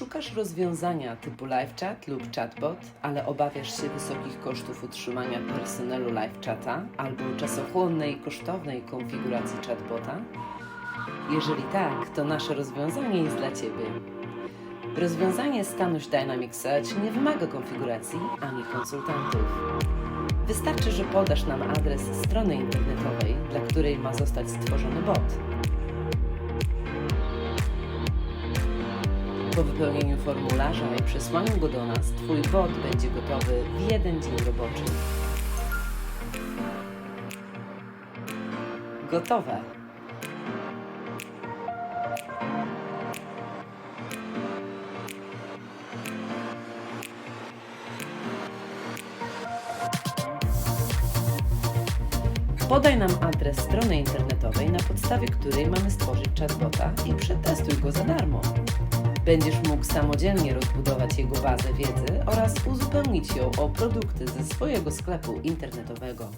Szukasz rozwiązania typu LiveChat lub chatbot, ale obawiasz się wysokich kosztów utrzymania personelu LiveChata albo czasochłonnej i kosztownej konfiguracji chatbota? Jeżeli tak, to nasze rozwiązanie jest dla Ciebie. Rozwiązanie Stanuś Dynamic Search nie wymaga konfiguracji ani konsultantów. Wystarczy, że podasz nam adres strony internetowej, dla której ma zostać stworzony bot. Po wypełnieniu formularza i przesłaniu go do nas, Twój bot będzie gotowy w jeden dzień roboczy. Gotowe! Podaj nam adres strony internetowej, na podstawie której mamy stworzyć chatbota i przetestuj go za darmo. Będziesz mógł samodzielnie rozbudować jego bazę wiedzy oraz uzupełnić ją o produkty ze swojego sklepu internetowego.